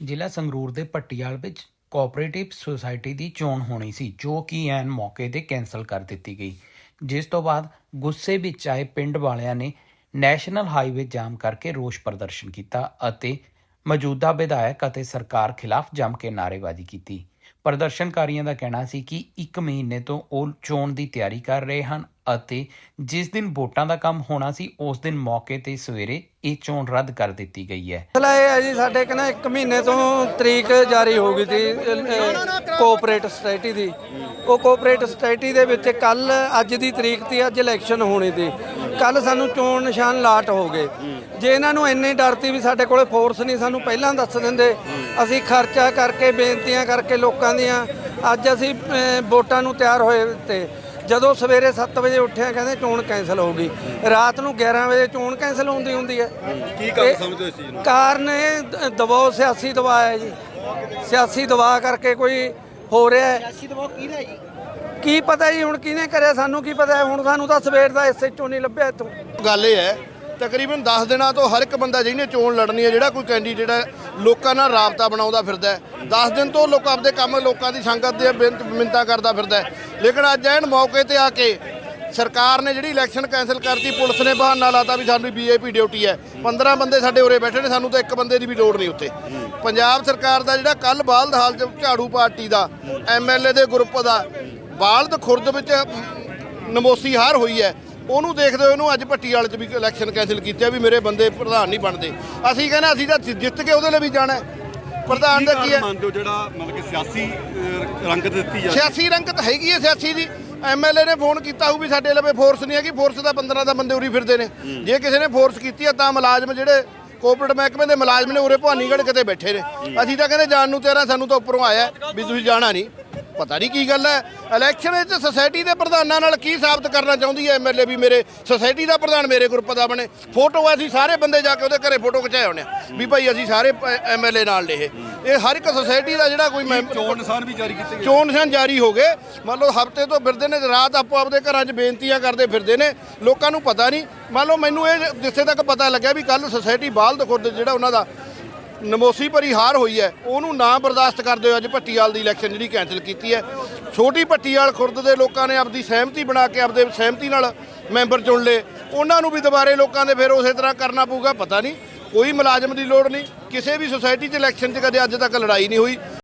ਜ਼ਿਲ੍ਹਾ ਸੰਗਰੂਰ ਦੇ ਪੱਟੀਆਲ ਵਿੱਚ ਕੋਆਪਰੇਟਿਵ ਸੁਸਾਇਟੀ ਦੀ ਚੋਣ ਹੋਣੀ ਸੀ, ਜੋ ਕਿ ਐਨ ਮੌਕੇ ਤੇ ਕੈਨਸਲ ਕਰ ਦਿੱਤੀ ਗਈ। ਜਿਸ ਤੋਂ ਬਾਅਦ ਗੁੱਸੇ ਵਿੱਚ ਆਏ ਪਿੰਡ ਵਾਲਿਆਂ ਨੇ ਨੈਸ਼ਨਲ ਹਾਈਵੇ ਜਾਮ ਕਰਕੇ ਰੋਸ ਪ੍ਰਦਰਸ਼ਨ ਕੀਤਾ ਅਤੇ ਮੌਜੂਦਾ ਵਿਧਾਇਕ ਅਤੇ ਸਰਕਾਰ ਖਿਲਾਫ ਜੰਮ ਕੇ ਨਾਅਰੇਬਾਜ਼ੀ ਕੀਤੀ। ਪ੍ਰਦਰਸ਼ਨਕਾਰੀਆਂ ਦਾ ਕਹਿਣਾ ਸੀ ਕਿ 1 ਮਹੀਨੇ ਤੋਂ ਉਹ ਚੋਣ ਦੀ ਤਿਆਰੀ ਕਰ ਰਹੇ ਹਨ ਅਤੇ ਜਿਸ ਦਿਨ ਵੋਟਾਂ ਦਾ ਕੰਮ ਹੋਣਾ ਸੀ, ਉਸ ਦਿਨ ਮੌਕੇ ਤੇ ਸਵੇਰੇ ਇਹ ਚੋਣ ਰੱਦ ਕਰ ਦਿੱਤੀ ਗਈ ਹੈ। ਮਸਲਾ ਇਹ ਹੈ ਜੀ, ਸਾਡੇ ਕਹਿੰਦਾ 1 ਮਹੀਨੇ ਤੋਂ ਤਰੀਕ ਜਾਰੀ ਹੋ ਗਈ ਸੀ ਕੋਆਪਰੇਟ ਸੋਸਾਇਟੀ ਦੀ। ਉਹ ਕੋਆਪਰੇਟ ਸੋਸਾਇਟੀ ਦੇ ਵਿੱਚ ਕੱਲ ਅੱਜ ਦੀ ਤਰੀਕ ਤੇ ਅੱਜ ਇਲੈਕਸ਼ਨ ਹੋਣੀ ਸੀ। ਕੱਲ ਸਾਨੂੰ ਚੋਣ ਨਿਸ਼ਾਨ ਲਾਟ ਹੋ ਗਏ। ਜੇ ਇਹਨਾਂ ਨੂੰ ਇੰਨੀ ਡਰ ਤੀ ਵੀ ਸਾਡੇ ਕੋਲੇ ਫੋਰਸ ਨਹੀਂ ਸਾਨੂੰ ਪਹਿਲਾਂ ਦੱਸ ਦਿੰਦੇ। ਅਸੀਂ ਖਰਚਾ ਕਰਕੇ ਬੇਨਤੀਆਂ ਕਰਕੇ ਲੋਕਾਂ ਦੀਆਂ ਅੱਜ ਅਸੀਂ ਵੋਟਾਂ ਨੂੰ ਤਿਆਰ ਹੋਏ ਤੇ ਜਦੋਂ ਸਵੇਰੇ 7 ਵਜੇ ਉੱਠਿਆ ਕਹਿੰਦੇ ਚੋਣ ਕੈਨਸਲ ਹੋ ਗਈ। ਰਾਤ ਨੂੰ 11 ਵਜੇ ਚੋਣ ਕੈਨਸਲ ਹੁੰਦੀ ਹੁੰਦੀ ਹੈ। ਕੀ ਕਾਰਨ ਸਮਝਦੇ ਹੋ ਇਸ ਚੀਜ਼ ਨੂੰ? ਕਾਰਨ ਇਹ ਦਬਾਅ ਸਿਆਸੀ ਦਬਾਅ ਹੈ ਜੀ। ਸਿਆਸੀ ਦਬਾਅ ਕਰਕੇ ਕੋਈ ਹੋ ਰਿਹਾ ਹੈ। ਸਿਆਸੀ ਦਬਾਅ ਕਿਹਦਾ ਜੀ? ਕੀ ਪਤਾ ਜੀ ਹੁਣ ਕਿਹਨੇ ਕਰਿਆ ਸਾਨੂੰ ਕੀ ਪਤਾ? ਹੁਣ ਸਾਨੂੰ ਤਾਂ ਸਵੇਰ ਦਾ ਐਸਐਚਓ ਨਹੀਂ ਲੱਭਿਆ ਇੱਥੋਂ। ਗੱਲ ਇਹ ਹੈ ਤਕਰੀਬਨ 10 ਦਿਨਾਂ ਤੋਂ ਹਰ ਇੱਕ ਬੰਦਾ ਜਿਹਨੇ ਚੋਣ ਲੜਨੀ ਹੈ ਜਿਹੜਾ ਕੋਈ ਕੈਂਡੀਡੇਟ ਹੈ ਲੋਕਾਂ ਨਾਲ ਰਾਬਤਾ ਬਣਾਉਂਦਾ ਫਿਰਦਾ ਹੈ 10 ਦਿਨ ਤੋਂ ਲੋਕ ਆਪਦੇ ਕੰਮ ਲੋਕਾਂ ਦੀ ਸੰਗਤ ਦੇ ਬੇਨਤ- ਮਿੰਨਤਾਂ ਕਰਦਾ ਫਿਰਦਾ ਹੈ। ਲੇਕਿਨ ਅੱਜ ਐਨ ਮੌਕੇ ਤੇ ਆ ਕੇ ਸਰਕਾਰ ਨੇ ਜਿਹੜੀ ਇਲੈਕਸ਼ਨ ਕੈਨਸਲ ਕਰਤੀ ਪੁਲਿਸ ਨੇ ਬਹਾਨਾ ਲਾਤਾ ਵੀ ਸਾਨੂੰ ਵੀਆਈਪੀ ਡਿਊਟੀ ਹੈ। 15 ਬੰਦੇ ਸਾਡੇ ਉਰੇ ਬੈਠੇ ਨੇ ਸਾਨੂੰ ਤਾਂ ਇੱਕ ਬੰਦੇ ਦੀ ਵੀ ਲੋੜ ਨਹੀਂ ਉੱਥੇ। ਪੰਜਾਬ ਸਰਕਾਰ ਦਾ ਜਿਹੜਾ ਕੱਲ ਬਾਲਦ ਹਾਲ ਚ ਝਾੜੂ ਪਾਰਟੀ ਦਾ ਐਮਐਲਏ ਦੇ ਗਰੁੱਪ ਦਾ ਬਾਲਦ ਖੁਰਦ ਵਿੱਚ ਨਮੋਸੀ ਹਾਰ ਹੋਈ ਹੈ। ਉਹਨੂੰ ਦੇਖਦੇ ਹੋਏ ਉਹਨੂੰ ਅੱਜ ਪੱਟੀ ਵਾਲੇ ਚ ਵੀ ਇਲੈਕਸ਼ਨ ਕੈਨਸਲ ਕੀਤਾ ਵੀ ਮੇਰੇ ਬੰਦੇ ਪ੍ਰਧਾਨ ਨਹੀਂ ਬਣਦੇ। ਅਸੀਂ ਕਹਿੰਦੇ ਅਸੀਂ ਤਾਂ ਜਿੱਤ ਕੇ ਉਹਦੇ ਲਈ ਵੀ ਜਾਣਾ। ਪ੍ਰਧਾਨ ਦਾ ਕੀ ਹੈ? ਮੰਨਦੇ ਹੋ ਜਿਹੜਾ ਮਤਲਬ ਕਿ ਸਿਆਸੀ ਰੰਗਤ ਦਿੱਤੀ ਜਾਂਦੀ? ਸਿਆਸੀ ਰੰਗਤ ਹੈਗੀ ਹੈ ਸਿਆਸੀ ਦੀ। ਐਮਐਲਏ ਨੇ ਫੋਨ ਕੀਤਾ ਹੋਊ ਵੀ ਸਾਡੇ ਲਵੇ ਫੋਰਸ ਨਹੀਂ ਹੈਗੀ ਫੋਰਸ ਦਾ 15 ਦਾ ਬੰਦੇ ਉਰੀ ਫਿਰਦੇ ਨੇ। ਜੇ ਕਿਸੇ ਨੇ ਫੋਰਸ ਕੀਤੀ ਹੈ ਤਾਂ ਮੁਲਾਜ਼ਮ ਜਿਹੜੇ ਕੋਆਪਰੇਟ ਮਹਿਕਮੇ ਦੇ ਮੁਲਾਜ਼ਮ ਨੇ ਉਰੇ ਭਾਨੀਗੜ੍ਹ ਕਿਤੇ ਬੈਠੇ ਨੇ। ਅਸੀਂ ਤਾਂ ਕਹਿੰਦੇ ਜਾਣ ਨੂੰ ਤੇਰਾ ਸਾਨੂੰ ਤਾਂ ਉੱਪਰੋਂ ਆਇਆ ਵੀ ਤੁਸੀਂ ਜਾਣਾ ਨਹੀਂ। ਪਤਾ ਨਹੀਂ ਕੀ ਗੱਲ ਹੈ। ਇਲੈਕਸ਼ਨ ਵਿੱਚ ਸੋਸਾਇਟੀ ਦੇ ਪ੍ਰਧਾਨਾਂ ਨਾਲ ਕੀ ਸਾਬਤ ਕਰਨਾ ਚਾਹੁੰਦੀ ਹੈ ਐਮਐਲਏ ਵੀ ਮੇਰੇ? ਸੋਸਾਇਟੀ ਦਾ ਪ੍ਰਧਾਨ ਮੇਰੇ ਗਰੁੱਪ ਦਾ ਬਣੇ। ਫੋਟੋ ਅਸੀਂ ਸਾਰੇ ਬੰਦੇ ਜਾ ਕੇ ਉਹਦੇ ਘਰੇ ਫੋਟੋ ਖਿਚਾਏ ਹੋਣੇ ਵੀ ਭਾਈ ਅਸੀਂ ਸਾਰੇ ਐਮਐਲਏ ਨਾਲ ਨੇ ਇਹ। ਇਹ ਹਰ ਇੱਕ ਸੋਸਾਇਟੀ ਦਾ ਜਿਹੜਾ ਕੋਈ ਮੈਂਬਰ ਚੋਣ ਨਿਸ਼ਾਨ ਵੀ ਜਾਰੀ ਕੀਤੇ ਗਏ। ਚੋਣ ਨਿਸ਼ਾਨ ਜਾਰੀ ਹੋ ਗਏ। ਮੰਨ ਲਓ ਹਫ਼ਤੇ ਤੋਂ ਫਿਰਦੇ ਨੇ ਰਾਤ ਆਪੋ ਆਪਦੇ ਘਰਾਂ 'ਚ ਬੇਨਤੀਆਂ ਕਰਦੇ ਫਿਰਦੇ ਨੇ। ਲੋਕਾਂ ਨੂੰ ਪਤਾ ਨਹੀਂ। ਮੰਨ ਲਓ ਮੈਨੂੰ ਇਹ ਜਿੱਥੇ ਤੱਕ ਪਤਾ ਲੱਗਿਆ ਵੀ ਕੱਲ ਸੁਸਾਇਟੀ ਬਾਲਦ ਖੁਰਦ ਜਿਹੜਾ ਉਹਨਾਂ ਦਾ ਨਮੋਸੀ ਭਰੀ ਹਾਰ ਹੋਈ ਹੈ, ਉਹਨੂੰ ਨਾ ਬਰਦਾਸ਼ਤ ਕਰਦੇ ਹੋਏ ਅੱਜ ਭੱਟੀਵਾਲ ਦੀ ਇਲੈਕਸ਼ਨ ਜਿਹੜੀ ਕੈਨਸਲ ਕੀਤੀ ਹੈ। ਛੋਟੀ ਭੱਟੀਵਾਲ ਖੁਰਦ ਦੇ ਲੋਕਾਂ ਨੇ ਆਪਦੀ ਸਹਿਮਤੀ ਬਣਾ ਕੇ ਆਪਦੇ ਸਹਿਮਤੀ ਨਾਲ ਮੈਂਬਰ ਚੁਣ ਲਏ। ਉਹਨਾਂ ਨੂੰ ਵੀ ਦੁਬਾਰੇ ਲੋਕਾਂ ਦੇ ਫਿਰ ਉਸੇ ਤਰ੍ਹਾਂ ਕਰਨਾ ਪਊਗਾ, ਪਤਾ ਨਹੀਂ। ਕੋਈ ਮੁਲਾਜ਼ਮ ਦੀ ਲੋੜ ਨਹੀਂ। ਕਿਸੇ ਵੀ ਸੁਸਾਇਟੀ 'ਚ ਇਲੈਕਸ਼ਨ 'ਚ ਕਦੇ ਅੱਜ ਤੱਕ ਲੜਾਈ ਨਹੀਂ ਹੋਈ।